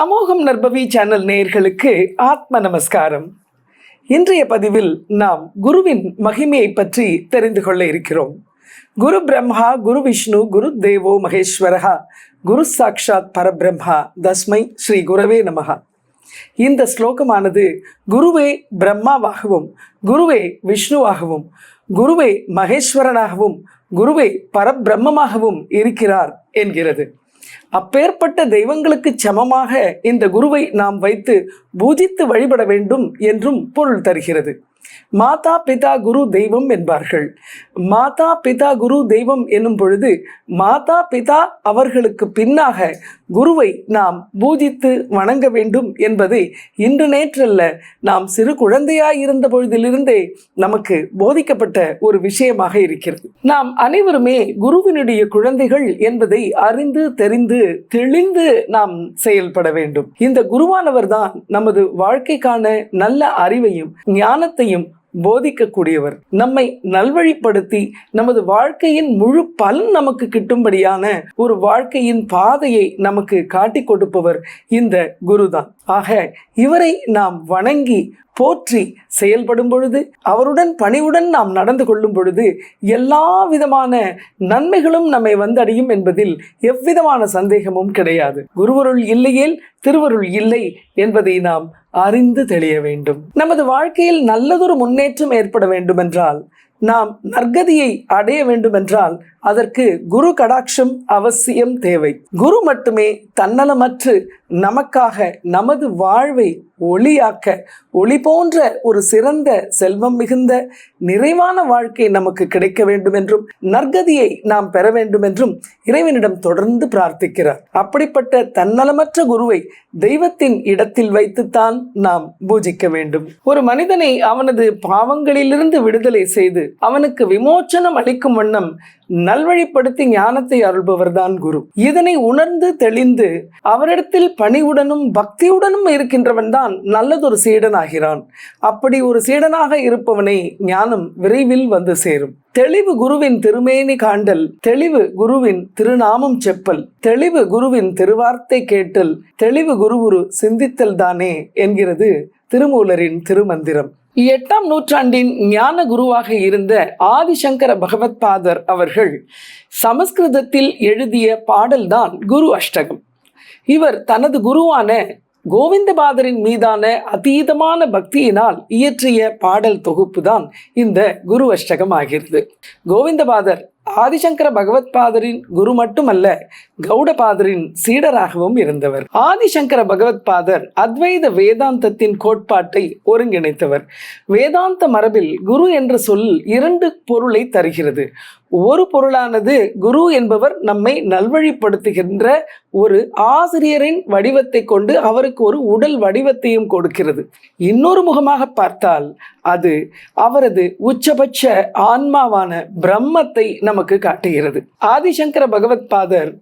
அமோகம் நர்பவி channel நேயர்களுக்கு ஆத்ம நமஸ்காரம். இன்றைய பதிவில் நாம் குருவின் மகிமையை பற்றி தெரிந்து கொள்ள இருக்கிறோம். குரு பிரம்மா குரு விஷ்ணு குரு தேவோ மகேஸ்வரஹா குரு சாக்ஷாத் பரபிரம்மா தஸ்மை ஸ்ரீ குரவே நமகா இந்த ஸ்லோகமானது குருவே பிரம்மாவாகவும் குருவே விஷ்ணுவாகவும் குருவே மகேஸ்வரனாகவும் குருவே பரபிரம்மமாகவும் இருக்கிறார் என்கிறது. அப்பேற்பட்ட தெய்வங்களுக்கு சமமாக இந்த குருவை நாம் வைத்து பூஜித்து வழிபட வேண்டும் என்றும் பொருள் தருகிறது. மாதா பிதா குரு தெய்வம் என்பார்கள். மாதா பிதா குரு தெய்வம் என்னும் பொழுது மாதா பிதா அவர்களுக்கு பின்னாக குருவை நாம் பூஜித்து வணங்க வேண்டும் என்பதை இன்று நேற்றல்ல. நாம் சிறு குழந்தையாய் இருந்த பொழுதிலிருந்தே நமக்கு போதிக்கப்பட்ட ஒரு விஷயமாக இருக்கிறது. நாம் அனைவருமே குருவினுடைய குழந்தைகள் என்பதை அறிந்து தெரிந்து தெளிந்து நாம் செயல்பட வேண்டும். இந்த குருவானவர் தான் நமது வாழ்க்கைக்கான நல்ல அறிவையும் ஞானத்தையும் போதிக்கக்கூடியவர். நம்மை நல்வழிப்படுத்தி நமது வாழ்க்கையின் முழு பலன் நமக்கு கிட்டும்படியான ஒரு வாழ்க்கையின் பாதையை நமக்கு காட்டி கொடுப்பவர் இந்த குருதான். ஆக இவரை நாம் வணங்கி போற்றி செயல்படும் பொழுது அவருடன் பணிவுடன் நாம் நடந்து கொள்ளும் பொழுது எல்லா விதமான நன்மைகளும் நம்மை வந்தடையும் என்பதில் எவ்விதமான சந்தேகமும் கிடையாது. குருவருள் இல்லையேல் திருவருள் இல்லை என்பதை நாம் அறிந்து தெளிய வேண்டும். நமது வாழ்க்கையில் நல்லதொரு முன்னேற்றம் ஏற்பட வேண்டுமென்றால் நாம் நற்கதியை அடைய வேண்டுமென்றால் அதற்கு குரு கடாட்சம் அவசியம் தேவை. குரு மட்டுமே தன்னலமற்று நமக்காக நமது வாழ்வை ஒளியாக்க ஒளி போன்ற ஒரு சிறந்த செல்வம் மிகுந்த நிறைவான வாழ்க்கை நமக்கு கிடைக்க வேண்டும் என்றும் நற்கதியை நாம் பெற வேண்டும் என்றும் இறைவனிடம் தொடர்ந்து பிரார்த்திக்கிறார். அப்படிப்பட்ட தன்னலமற்ற குருவை தெய்வத்தின் இடத்தில் வைத்துத்தான் நாம் பூஜிக்க வேண்டும். ஒரு மனிதனை அவனது பாவங்களிலிருந்து விடுதலை செய்து அவனுக்கு விமோச்சனம் அளிக்கும் வண்ணம் நல்வழிப்படுத்தி ஞானத்தை அருள்பவர்தான் குரு. இதனை உணர்ந்து தெளிந்து அவரிடத்தில் பணிவுடனும் பக்தியுடனும் இருக்கின்றவன் தான் நல்லதொரு சீடனாகிறான். அப்படி ஒரு சீடனாக இருப்பவனை ஞானம் விரைவில் வந்து சேரும். தெளிவு குருவின் திருமேனி காண்டல் தெளிவு குருவின் திருநாமம் செப்பல் தெளிவு குருவின் திருவார்த்தை கேட்டல் தெளிவு குருகுரு சிந்தித்தல் தானே என்கிறது திருமூலரின் திருமந்திரம். எட்டாம் நூற்றாண்டின் ஞான குருவாக இருந்த ஆதிசங்கர பகவத் பாதர் அவர்கள் சமஸ்கிருதத்தில் எழுதிய பாடல்தான் குரு அஷ்டகம். இவர் தனது குருவான கோவிந்தபாதரின் மீதான அதீதமான பக்தியினால் இயற்றிய பாடல் தொகுப்பு தான் இந்த குரு அஷ்டகம் ஆகிறது. கோவிந்தபாதர் ஆதிசங்கர பகவத் பாதரின் குரு மட்டுமல்ல கௌடபாதரின் சீடராகவும் இருந்தவர். ஆதிசங்கர பகவத் பாதர் அத்வைத வேதாந்தத்தின் கோட்பாட்டை ஒருங்கிணைத்தவர். வேதாந்த மரபில் குரு என்ற சொல் இரண்டு பொருளை தருகிறது. ஒரு பொருளானது குரு என்பவர் நம்மை நல்வழிப்படுத்துகின்ற ஒரு ஆசிரியரின் வடிவத்தை கொண்டு அவருக்கு ஒரு உடல் வடிவத்தையும் கொடுக்கிறது. இன்னொரு முகமாக பார்த்தால் அது அவரது உச்சபட்ச ஆன்மாவான பிரம்மத்தை நமக்கு காட்டுகிறது. ஆதிசங்கர பகவத் பாதர்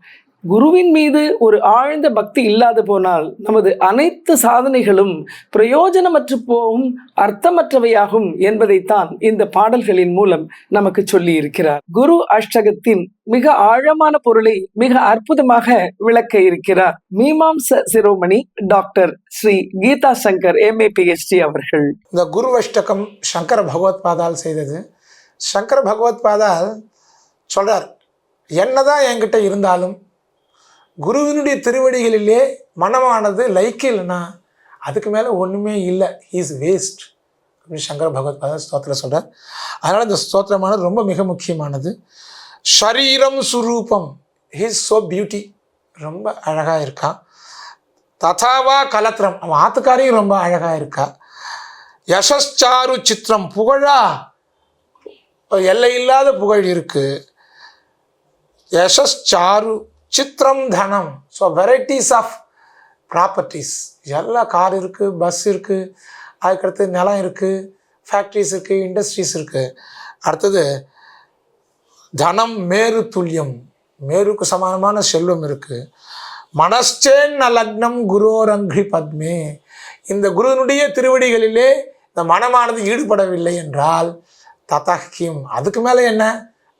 குருவின் மீது ஒரு ஆழ்ந்த பக்தி இல்லாது போனால் நமது அனைத்து சாதனைகளும் பிரயோஜனமற்று போகும் அர்த்தமற்றவையாகும் என்பதைத்தான் இந்த பாடல்களின் மூலம் நமக்கு சொல்லி இருக்கிறார் குரு அஷ்டகத்தின் மிக ஆழமான பொருளை மிக அற்புதமாக விளக்க இருக்கிறார். மீமாம்ச சிரோமணி doctor Shri Geetha Shankar MA PhD அவர்கள். இந்த குருவஷ்டகம் சங்கர பகவத் பாதால் செய்தது. சங்கர பகவத் பாதால் சொல்றார் என்னதான் என்கிட்ட இருந்தாலும் குருவினுடைய திருவடிகளிலே மனமானது லைக்கில்னா அதுக்கு மேலே ஒன்றுமே இல்லை. இஸ் வேஸ்ட் அப்படின்னு சங்கர பகவத் பாதா ஸ்தோத்திரம் சொல்கிறார் அதனால் இந்த ஸ்தோத்திரமானது ரொம்ப மிக முக்கியமானது. ஷரீரம் சுரூபம். ஹிஸ் சோ பியூட்டி ரொம்ப அழகாக இருக்கான் ததாவா கலத்திரம். அவன் ஆத்துக்காரையும் ரொம்ப அழகாக இருக்கா. யசஸ்சாரு சித்திரம். புகழா? எல்லையில்லாத புகழ் இருக்குது யசஸ்சாரு சித்திரம் தனம். ஸோ வெரைட்டிஸ் ஆஃப் ப்ராப்பர்ட்டிஸ் எல்லா கார் இருக்குது பஸ் இருக்குது அதுக்கடுத்து நிலம் இருக்குது ஃபேக்ட்ரிஸ் இருக்குது இண்டஸ்ட்ரீஸ் இருக்குது அடுத்தது தனம் மேரு துல்லியம். மேருக்கு சமானமான செல்வம் இருக்குது மனஸ்டேன் லக்னம் குரோரங்கி பத்மே. இந்த குருவினுடைய திருவடிகளிலே இந்த மனமானது ஈடுபடவில்லை என்றால் ததஹிம் அதுக்கு மேலே என்ன?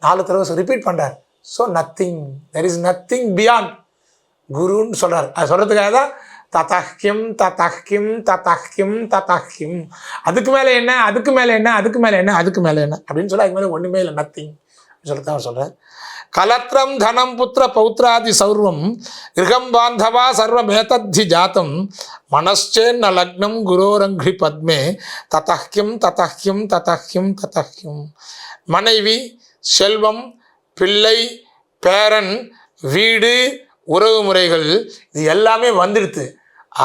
நாலு தடவை ரிப்பீட் பண்ணுறார் so nothing there is nothing beyond குருன்னு சொல்கிறார் அது சொல்கிறதுக்காக தான் ததஹ்கிம் ததஹ்கிம் ததஹ்கிம் ததஹ்கிம் அதுக்கு மேலே என்ன அதுக்கு மேலே என்ன அதுக்கு மேலே என்ன அதுக்கு மேலே என்ன அப்படின்னு சொல்லி அதுக்கு மேலே ஒன்றுமே இல்லை. நத்திங் அப்படின்னு சொல்லிட்டு கலத்திரம் தனம் புத்திர பௌத்ராதி சௌர்வம் கிரகம் பாந்தவா சர்வம் ஏதத்தி ஜாத்தம் மனச்சேன்ன லக்னம் குரோரங்கி பத்மே ததஹ்கிம் ததஹ்கிம் ததஹ்கிம் ததஹ்கிம் மனைவி செல்வம் பிள்ளை பேரன் வீடு உறவு முறைகள் இது எல்லாமே வந்துடுது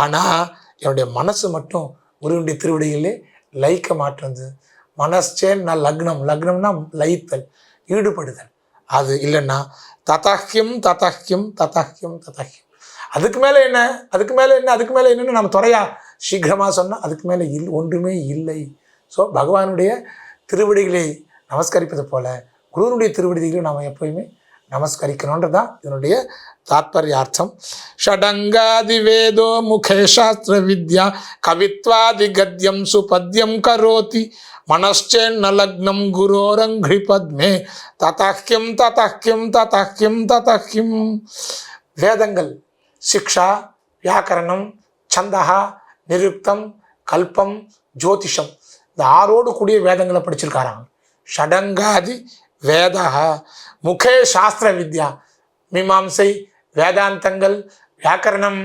ஆனால் என்னுடைய மனசு மட்டும் குருவினுடைய திருவடிகளே லயிக்க மாட்டேங்குது நான் லக்னம். லக்னம்னா லயித்தல் ஈடுபடுதல். அது இல்லைன்னா ததாக்கியம் ததாக்கியம் ததாக்கியம் ததாக்கியம் அதுக்கு மேலே என்ன? அதுக்கு மேலே என்ன? அதுக்கு மேலே என்னென்னு நம்ம துறையா சீக்கிரமாக சொன்னால் அதுக்கு மேலே இல் ஒன்றுமே இல்லை. ஸோ பகவானுடைய திருவடிகளை நமஸ்கரிப்பது போல குருவனுடைய திருவிடுதிகளை நாம் எப்பயுமே நமஸ்கரிக்கணுன்றதான் இதனுடைய தாத்பரியார்த்தம். ஷடங்காதி வேதோ முகே சாஸ்திர வித்யா கவித்வாதி கத்யம் சுபத்யம் கரோதி மனச்சேன்ன லக்னம் குரோரங்கி பத்மே ததாக்கியம் ததாக்கியம் ததாக்கியம் ததாக்கியம் வேதங்கள் சிக்ஷா வியாக்கரணம் சந்தகா நிருக்தம் கல்பம் ஜோதிஷம் இந்த ஆறோடு கூடிய வேதங்களை படிச்சிருக்காராங்க ஷடங்காதி வேதா. முகே சாஸ்திர வித்யா மீமாம்சை வேதாந்தங்கள் வியாக்கரணம்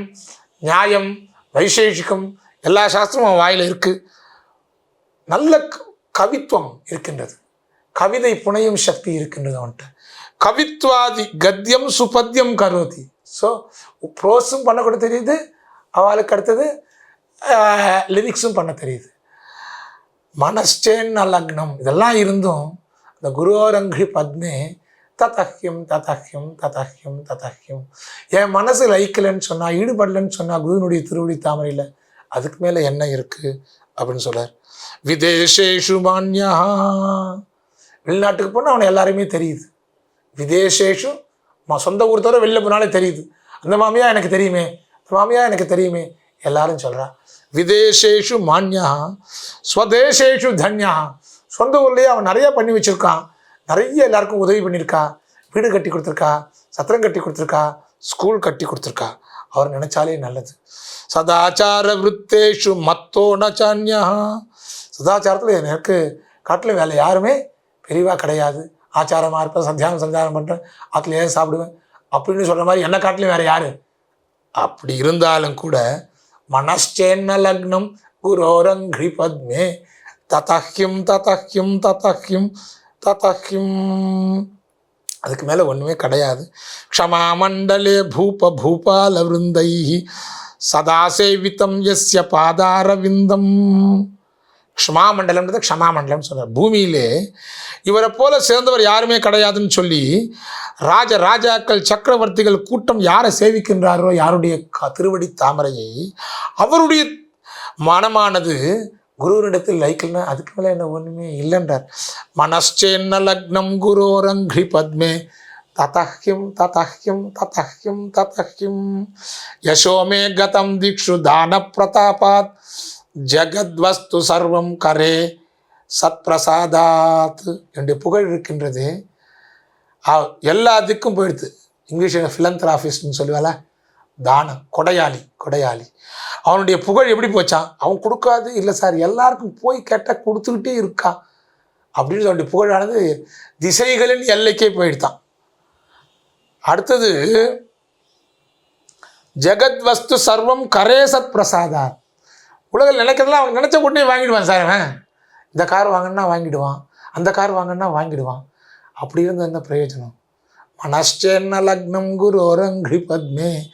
நியாயம் வைசேஷிகம் எல்லா சாஸ்திரமும் அவன் வாயில் இருக்குது நல்ல கவித்துவம் இருக்கின்றது. கவிதை புனையும் சக்தி இருக்கின்றது அவன்கிட்ட. கவித்வாதி கத்தியம் சுபத்தியம் கரோதி. ஸோ ப்ரோஸும் பண்ணக்கூட தெரியுது அவளுக்கு அடுத்தது லிரிக்ஸும் பண்ண தெரியுது. மனஸ்டேன் லக்னம் இதெல்லாம் இருந்தும் இந்த குருவரங்கி பத்மே ததஹ்யம் ததஹ்யம் ததஹ்யம் ததஹ்யம். என் மனசு லைக்கலைன்னு சொன்னால் ஈடுபடலைன்னு சொன்னால் குருவினுடைய திருவடி தாமரையில் அதுக்கு மேலே என்ன இருக்குது அப்படின்னு சொல்கிறார் விதேசேஷு மான்யா. வெளிநாட்டுக்கு போனால் அவனை எல்லாருமே தெரியுது. விதேசேஷு மா சொந்த ஊர் தவிர வெளில போனாலே தெரியுது. அந்த மாமியா எனக்கு தெரியுமே. அந்த மாமியா எனக்கு தெரியுமே. எல்லாரும் சொல்கிறா விதேசேஷு மான்யா ஸ்வதேசேஷு தன்யா. சொந்த ஊர்லேயே அவன் நிறையா பண்ணி வச்சுருக்கான் நிறைய எல்லாருக்கும் உதவி பண்ணியிருக்கா. வீடு கட்டி கொடுத்துருக்கா. சத்திரம் கட்டி கொடுத்துருக்கா. ஸ்கூல் கட்டி கொடுத்துருக்கா. அவர் நினச்சாலே நல்லது. சதாச்சார விற்பேஷு மத்தோ நச்சான்யா. சதாச்சாரத்தில் எனக்கு காட்டில் வேலை யாருமே பெரிவாக கிடையாது. ஆச்சாரமாக இருப்பேன் சந்தியானம் சந்தியானம் பண்ணுறேன் ஆற்றுல ஏன் சாப்பிடுவேன்? அப்படின்னு சொல்கிற மாதிரி என்ன காட்டிலும் வேறு யார்? அப்படி இருந்தாலும் கூட மனஸ்டேன்ன லக்னம் குரோரங்கிரி பத்மே ததஹ்யும் ததஹ்யும் ததஹ்யும் ததஹ்யும் அதுக்கு மேலே ஒன்றுமே கிடையாது. க்ஷமாமண்டலே பூப பூபால விருந்தை சதா சேவித்தம் எஸ்ய பாதாரவிந்தம். க்ஷமாமண்டலம்ன்றது க்ஷமாமண்டலம்னு சொல்கிறார் பூமியிலே இவரை போல சேர்ந்தவர் யாருமே கிடையாதுன்னு சொல்லி ராஜ ராஜாக்கள் சக்கரவர்த்திகள் கூட்டம் யாரை சேவிக்கின்றாரோ யாருடைய க- திருவடி தாமரையை அவருடைய மனமானது குருவனிடத்தில் லைக்கல்னா அதுக்கு மேலே என்ன ஒன்றுமே இல்லைன்றார். மனஸ்சேன்ன லக்னம் குரோரங்கிரி பத்மே ததஹ்யம் ததஹ்யம் ததஹ்யம் ததஹ்யம். யசோமே கதம் திக்ஷு தான பிரதாபாத் ஜெகத்வஸ்து சர்வம் கரே. சத்பிரசாதாத். என்று புகழ் இருக்கின்றது. எல்லாத்துக்கும் போயிடுது இங்கிலீஷில் ஃபிலந்தராஃபிஸ்ட்னு சொல்லுவாளா? தானம் கொடையாளி கொடையாளி. அவனுடைய புகழ் எப்படி போச்சான் அவன் கொடுக்காது இல்லை சார் எல்லாருக்கும் போய் கேட்டால் கொடுத்துக்கிட்டே இருக்கான் அப்படின்னு அவனுடைய புகழானது திசைகளின் எல்லைக்கே போயிடுதான். அடுத்தது ஜெகத் வஸ்து சர்வம் கரேசத் பிரசாதா உலகில் நினைக்கிறதெல்லாம் அவன் நினச்ச உடனே வாங்கிடுவான் சார் அவன். இந்த கார் வாங்கினா வாங்கிடுவான் அந்த கார் வாங்கினா வாங்கிடுவான். அப்படி இருந்த என்ன பிரயோஜனம்? மனஷ்டேன்ன லக்னம் குரு ஒரங்கிரி பத்மே.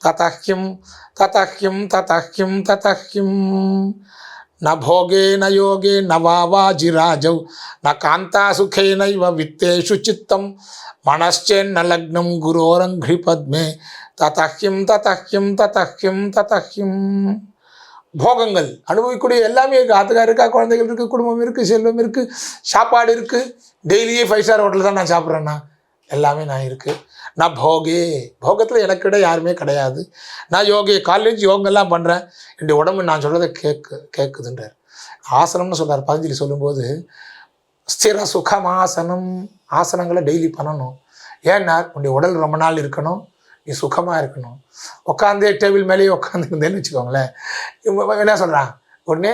ततह्यं ततह्यं ततह्यं ततह्यं। न भोगे न योगे न वा वाजिराजौ न कान्तासुखेनैव वित्तेषु चित्तं। मनश्चेन्न लग्नं गुरोरङ्घ्रिपद्मे ததஹ்யம் ததஹ்யம் ததஹ்யம் ததஹ்யம் போகங்கள் அனுபவிக்கூடிய எல்லாமே இருக்குது ஆத்துக்கா இருக்கா குழந்தைகள் இருக்குது குடும்பம் இருக்குது செல்வம் இருக்குது சாப்பாடு இருக்குது டெய்லியே ஃபைவ் ஸ்டார் ஹோட்டல் தான் நான் சாப்பிட்றேன்னா எல்லாமே நான் இருக்குது நான் போகே. போகத்தில் எனக்கு விட யாருமே கிடையாது. நான் யோகே காலேஜ் யோகெல்லாம் பண்ணுறேன் என்னுடைய உடம்பு நான் சொல்கிறத கேட்கு கேட்குதுன்றார் ஆசனம்னு சொல்கிறார் பதஞ்சலி சொல்லும்போது ஸ்திர சுகம் ஆசனம் ஆசனங்களை டெய்லி பண்ணணும். ஏன்னா உன்னுடைய உடல் ரொம்ப நாள் இருக்கணும். நீ சுகமாக இருக்கணும். உட்காந்தே டேபிள் மேலேயே உட்காந்துருந்தேன்னு வச்சுக்கோங்களேன். என்ன சொல்கிறான் உடனே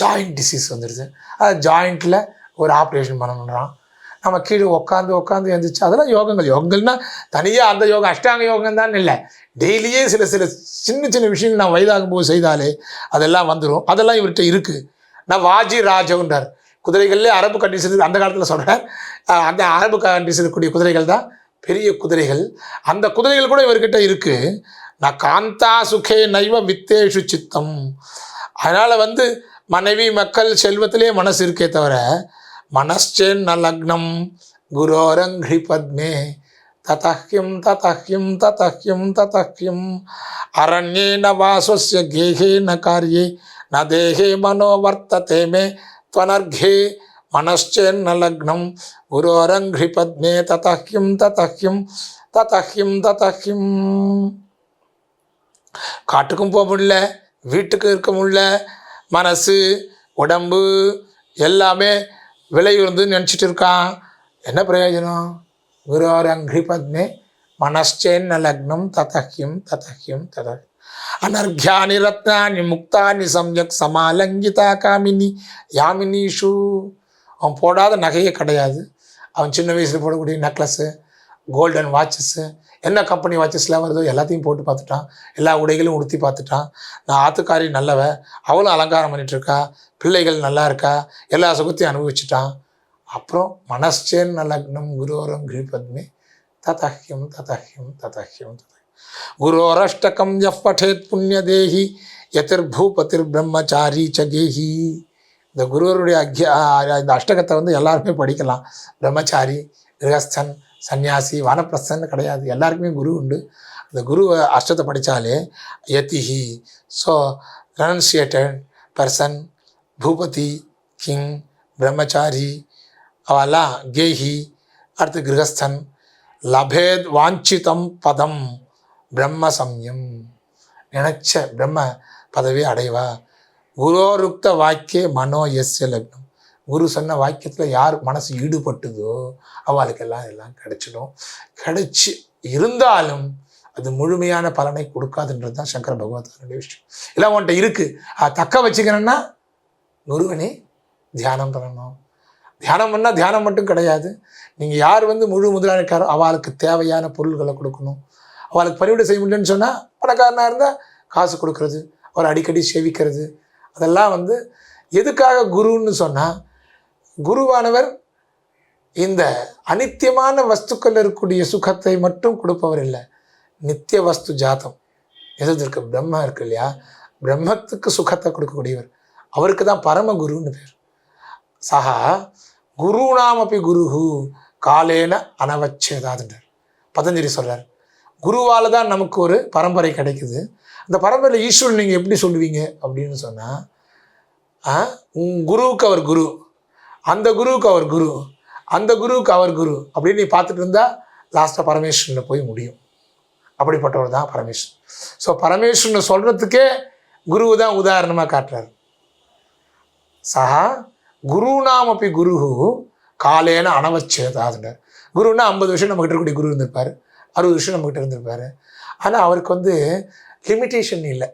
ஜாயிண்ட் டிசீஸ் வந்துடுது அது ஜாயிண்ட்டில் ஒரு ஆப்ரேஷன் பண்ணணுன்றான். நம்ம கீழே உட்காந்து உட்காந்து எழுந்திரிச்சு அதெல்லாம் யோகங்கள். யோகங்கள்னா தனியாக அந்த யோகம் அஷ்டாங்க யோகம் தான் இல்லை. டெய்லியே சில சில சின்ன சின்ன விஷயங்கள் நான் வயதாகும் போது செய்தாலே அதெல்லாம் வந்துடும் அதெல்லாம் இவர்கிட்ட இருக்குது நான் வாஜி ராஜவுன்றார் குதிரைகள்லேயே அரபு கண்ட்ரிஸ் அந்த காலத்தில் சொல்கிறேன் அந்த அரபு கண்டிஷன் இருக்கக்கூடிய குதிரைகள் தான் பெரிய குதிரைகள். அந்த குதிரைகள் கூட இவர்கிட்ட இருக்குது நான் காந்தா சுகே நைவ வித்தேஷு சித்தம். அதனால் வந்து மனைவி மக்கள் செல்வத்திலே மனசு இருக்கே தவிர மனச்சேன்ன லக்னம் குரோரங்கி பத்மே. ததஹ்யம் ததஹ்யம் ததஹ்யம் ததஹ்யம். அரண்யே ந வாசஸ்ய கேகே ந காரியே. ந தேகே மனோவர்த்ததே மே त्वनर्घे मनश्चेन्न लग्नं गुरोरङ्घ्रिपद्मे ततः किं ततः किं ततः किं ततः கிம் காட்டுக்கும் போக முடியல வீட்டுக்கு இருக்க முடியல. மனசு உடம்பு எல்லாமே விலை உயர்ந்துன்னு நினச்சிட்டு இருக்கான் என்ன பிரயோஜனம்? குரோர் அங்கிரி பத்மே மனச்சேன்ன லக்னம் ததஹ்யம் ததஹ்யம் ததஹ். அனர்கியானி ரத்னானி முக்தானி சம்யக் சமாலங்கிதா காமினி யாமினிஷு. அவன் போடாத நகையே கிடையாது. அவன் சின்ன வயசில் போடக்கூடிய நெக்லஸ்ஸு கோல்டன் வாட்சஸ்ஸு என்ன கம்பெனி வாட்சஸ்லாம் வருதோ எல்லாத்தையும் போட்டு பார்த்துட்டான். எல்லா உடைகளும் உடுத்தி பார்த்துட்டான். நான் ஆத்துக்காரி நல்லவன் அவளும் அலங்காரம் பண்ணிகிட்ருக்கா பிள்ளைகள் நல்லா இருக்கா? எல்லா சுகத்தையும் அனுபவிச்சுட்டான். அப்புறம் மனஸ்சேன் லக்னம் குருவரம் கிரீபத்மி ததாஹ்யம் ததாஹ்யம் ததஹ்யம் குருவரஷ்டகம் குரோரஷ்டகம் புண்ணிய தேகி எதிர் பூபத்திர் பிரம்மச்சாரி சகேஹி இந்த குருவருடைய அக்யா இந்த அஷ்டகத்தை வந்து எல்லாருமே படிக்கலாம். பிரம்மச்சாரி கிரகஸ்தன் சன்னியாசி வானப்பிரஸ்தன் கிடையாது. எல்லாருக்குமே குரு உண்டு. அந்த குரு அஷ்டத்தை படித்தாலே யதிஹி ஸோ ரெனன்சியேட்டட் பர்சன் பூபதி கிங் பிரம்மச்சாரி அவெல்லாம் கேஹி அடுத்து கிரகஸ்தன் லபேத் வாஞ்சிதம் பதம் பிரம்ம சம்யம் நினச்ச பிரம்ம பதவி அடைவா. குரோருக்த வாக்கிய மனோ எஸ்ய லக்னம். குரு சொன்ன வாக்கியத்தில் யார் மனசு ஈடுபட்டுதோ அவளுக்கெல்லாம் எல்லாம் கிடைச்சிடும். கிடைச்சி இருந்தாலும் அது முழுமையான பலனை கொடுக்காதுன்றது தான் சங்கர பகவத்தாருடைய விஷயம். இல்லை உன்கிட்ட இருக்குது அதை தக்க வச்சுக்கணும்னா முருகனே தியானம் பண்ணணும். தியானம் பண்ணால் தியானம் மட்டும் கிடையாது. நீங்கள் யார் வந்து முழு முதலாளிக்காரோ அவளுக்கு தேவையான பொருள்களை கொடுக்கணும். அவளுக்கு பணிவிடை செய்ய முடியலன்னு சொன்னால் பணக்காரனாக இருந்தால் காசு கொடுக்கறது அவர் அடிக்கடி சேவிக்கிறது. அதெல்லாம் வந்து எதுக்காக குருன்னு சொன்னால் குருவானவர் இந்த அனித்தியமான வஸ்துக்கள் இருக்கக்கூடிய சுகத்தை மட்டும் கொடுப்பவர் இல்லை. நித்திய வஸ்து ஜாதம். எது இருக்கு பிரம்மா இருக்கு இல்லையா? பிரம்மத்துக்கு சுகத்தை கொடுக்கக்கூடியவர். அவருக்கு தான் பரம குருன்னு பேர். சஹா குருநாமப்பி குருஹு காலேன அனவச்சேதாதுன்றார். பதஞ்சலி சொல்கிறார் குருவால் தான் நமக்கு ஒரு பரம்பரை கிடைக்குது. அந்த பரம்பரையில் ஈஸ்வரன் நீங்கள் எப்படி சொல்லுவீங்க? அப்படின்னு சொன்னால் உங் குருவுக்கு அவர் குரு. அந்த குருவுக்கு அவர் குரு அந்த குருவுக்கு அவர் குரு அப்படின்னு நீ பார்த்துட்டு இருந்தால் லாஸ்ட்டாக பரமேஸ்வரனில் போய் முடியும். அப்படிப்பட்டவர் தான் பரமேஸ்வரன். ஸோ பரமேஸ்வரனை சொல்கிறதுக்கே குரு தான் உதாரணமாக காட்டுறாரு. சஹா குருனா அப்படி குரு காலேன அனவச்சேதாதுன்றார் குருன்னா ஐம்பது வருஷம் நம்மகிட்ட இருக்கக்கூடிய குரு இருந்திருப்பார் அறுபது வருஷம் நம்மகிட்ட இருந்திருப்பார். ஆனால் அவருக்கு வந்து லிமிட்டேஷன் இல்லை.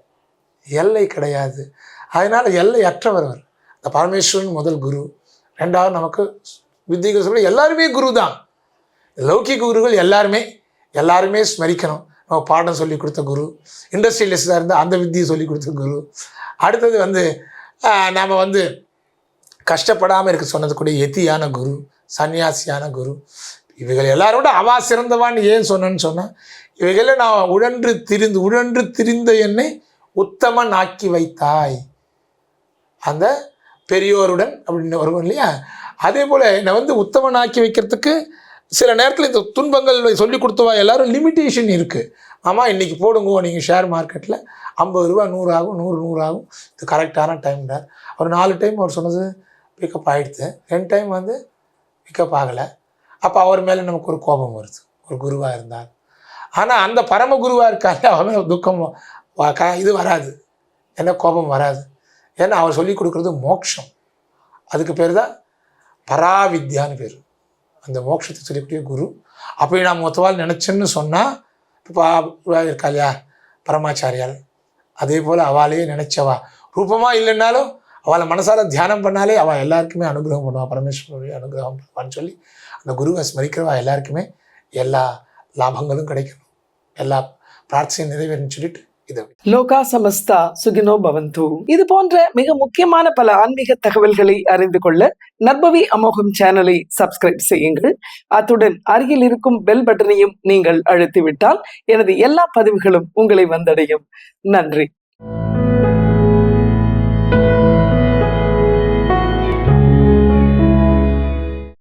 எல்லை கிடையாது. அதனால் எல்லை அற்றவர் அவர். இந்த பரமேஸ்வரன் முதல் குரு. ரெண்டாவது நமக்கு வித்திக சொல்ல எல்லாருமே குரு தான் லௌகிக குருகள் எல்லாருமே எல்லாருமே ஸ்மரிக்கணும். நம்ம பாடம் சொல்லி கொடுத்த குரு இண்டஸ்ட்ரியலிஸ்டாக இருந்தால் அந்த வித்தியை சொல்லி கொடுத்த குரு. அடுத்தது வந்து நாம் வந்து கஷ்டப்படாமல் இருக்க சொன்னதுக்கூடிய எத்தியான குரு சன்னியாசியான குரு. இவைகள் எல்லாரோட அவா சிறந்தவான்னு ஏன் சொன்னேன்னு சொன்னால் இவைகளை நான் உழன்று திரிந்து உழன்று திரிந்த என்னை உத்தமன் ஆக்கி வைத்தாய். அந்த பெரியோருடன் அப்படின்னு வருவோம் இல்லையா? அதே போல் என்னை வந்து உத்தமனாக்கி வைக்கிறதுக்கு சில நேரத்தில் இந்த துன்பங்கள் சொல்லி கொடுத்தவா எல்லோரும் லிமிட்டேஷன் இருக்குது ஆமாம் இன்றைக்கி போடுங்க நீங்கள் ஷேர் மார்க்கெட்டில் ஐம்பது ரூபா நூறு ஆகும் நூறு நூறு ஆகும். இது கரெக்டான டைம்டார் அவர் நாலு டைம் அவர் சொன்னது பிக்கப் ஆகிடுது ரெண்டு டைம் வந்து பிக்கப் ஆகலை. அப்போ அவர் மேலே நமக்கு ஒரு கோபம் வருது. ஒரு குருவாக இருந்தார். ஆனால் அந்த பரம குருவாக இருக்காரு அவர் மேல துக்கம் க- இது வராது. என்ன கோபம் வராது. ஏன்னா அவர் சொல்லிக் கொடுக்குறது மோட்சம் அதுக்கு பேர் தான் பராவித்யான்னு பேர். அந்த மோட்சத்தை சொல்லக்கூடிய குரு. அப்படி நான் மொத்தவால் நினச்சேன்னு சொன்னால் இப்போ இருக்கா இல்லையா? பரமாச்சாரியால். அதே போல் அவளையே நினச்சவா. ரூபமாக இல்லைன்னாலும் அவளை மனசால் தியானம் பண்ணாலே அவள் எல்லாருக்குமே அனுகிரகம் பண்ணுவாள் பரமேஸ்வரனுடைய அனுகிரகம் பண்ணுவான்னு சொல்லி அந்த குருவை ஸ்மரிக்கிறவா எல்லாருக்குமே எல்லா லாபங்களும் கிடைக்கணும். எல்லா பிரார்த்தனையும் நிறைவேறுன்னு சொல்லிட்டு லோகா சமஸ்தா சுகினோ பவந்து. இது போன்ற மிக முக்கியமான பல ஆன்மீக தகவல்களை அறிந்து கொள்ள நற்பவி அமோகம் சேனலை சப்ஸ்கிரைப் செய்யுங்கள். அத்துடன் அருகில் இருக்கும் பெல் பட்டனையும் நீங்கள் அழுத்திவிட்டால் எனது எல்லா பதிவுகளும் உங்களை வந்தடையும். நன்றி.